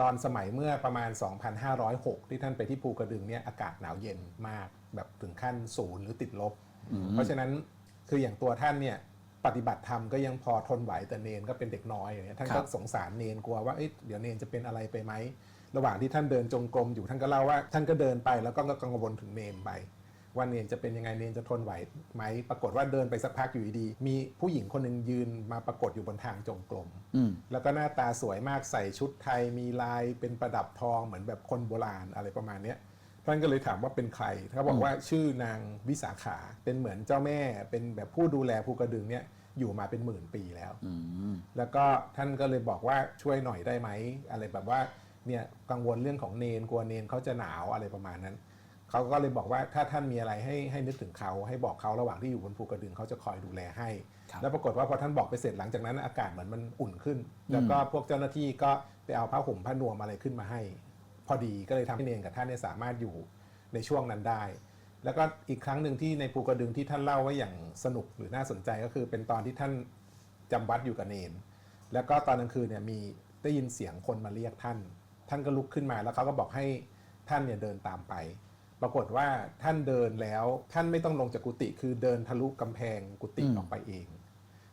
ตอนสมัยเมื่อประมาณ 2,506 ที่ท่านไปที่ภูกระดึงเนี่ยอากาศหนาวเย็นมากแบบถึงขั้นศูนย์หรือติดลบ เพราะฉะนั้นคืออย่างตัวท่านเนี่ยปฏิบัติธรรมก็ยังพอทนไหวแต่เนนก็เป็นเด็กน้อยอย่างเงี้ยท่านครัก็บสงสารเนนกลัวว่าเอ๊ะเดี๋ยวเนนจะเป็นอะไรไปไหมระหว่างที่ท่านเดินจงกรมอยู่ท่านก็เล่าว่าท่านก็เดินไปแล้วก็กังวลถึงเนนไป ว่าเนนจะเป็นยังไงเนนจะทนไหวไหมปรากฏว่าเดินไปสักพักอยู่ดีๆมีผู้หญิงคนหนึ่งยืนมาปรากฏอยู่บนทางจงกรมอืมแล้วก็หน้าตาสวยมากใส่ชุดไทยมีลายเป็นประดับทองเหมือนแบบคนโบราณอะไรประมาณเนี้ยท่านก็เลยถามว่าเป็นใครเขาบอกว่าชื่อนางวิสาขาเป็นเหมือนเจ้าแม่ เป็นแบบผู้ดูแลภูกระดึงเนี่ยอยู่มาเป็นหมื่นปีแล้วอืมแล้วก็ท่านก็เลยบอกว่าช่วยหน่อยได้ไหมอะไรแบบว่าเนี่ยกังวลเรื่องของเนนกลัวเนนเขาจะหนาวอะไรประมาณนั้น เขาก็เลยบอกว่าถ้าท่านมีอะไรให้ให้นึกถึงเขาให้บอกเขาระหว่างที่อยู่บนภูกระดึงเขาจะคอยดูแลให้ครับแล้วปรากฏว่าพอท่านบอกไปเสร็จหลังจากนั้นอากาศเหมือนมันอุ่นขึ้น แล้วก็พวกเจ้าหน้าที่ก็ไปเอาผ้าห่มผ้านวมอะไรขึ้นมาให้ พอดีก็เลยทำให้เนนกับท่านเนี่ยสามารถอยู่ในช่วงนั้นได้ แล้วก็อีกครั้งหนึ่งที่ในภูกระดึงที่ท่านเล่าไว้อย่างสนุกหรือน่าสนใจก็คือเป็นตอนที่ท่านจำวัดอยู่กับเนน แล้วก็ตอนกลางคืนเนี่ยมีได้ยินเสียงคนมาเรียกท่าน ท่านก็ลุกขึ้นมาแล้วเขาก็บอกให้ท่านเนี่ยเดินตามไป ปรากฏว่าท่านเดินแล้วท่านไม่ต้องลงจากกุฏิคือเดินทะลุกำแพงกุฏิอืม ออกไปเอง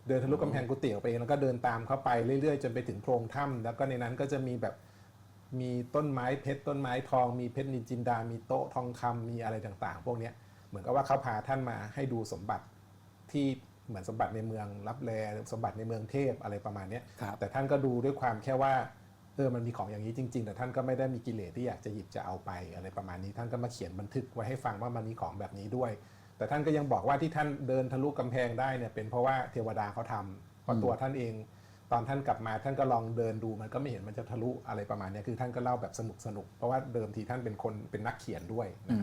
เดินทะลุกำแพงกุฏิออกไปเองแล้วก็เดินตามเข้าไปเรื่อยๆจนไปถึงโพรงถ้ำแล้วก็ในนั้นก็จะมีแบบมีต้นไม้เพชรต้นไม้ทอง มีเพชรนินจินดา มีโต๊ะทองคำมีอะไรต่างๆ พวกเนี้ยเหมือนกับว่าเขาพาท่านมาให้ดูสมบัติที่เหมือนสมบัติในเมืองรับแลสมบัติในเมืองเทพอะไรประมาณเนี้ย ครับ แต่ท่านก็ดูด้วยความแค่ว่า เออมันมีของอย่างนี้จริง ๆ แต่ท่านก็ไม่ได้มีกิเลสที่อยากจะหยิบจะเอาไปอะไรประมาณนี้ ท่านก็มาเขียนบันทึกไว้ให้ฟังว่ามันมีของแบบนี้ด้วย แต่ท่านก็ยังบอกว่าที่ท่านเดินทะลุกำแพงได้เนี่ยเป็นเพราะว่าเทวดาเขาทำเพราะตัวท่านเอง ตอนท่านกลับมาท่านก็ลองเดินดูมันก็ไม่เห็นมันจะทะลุอะไรประมาณนี้คือท่านก็เล่าแบบสนุกสนุกเพราะว่าเดิมทีท่านเป็นคนเป็นนักเขียนด้วยนะ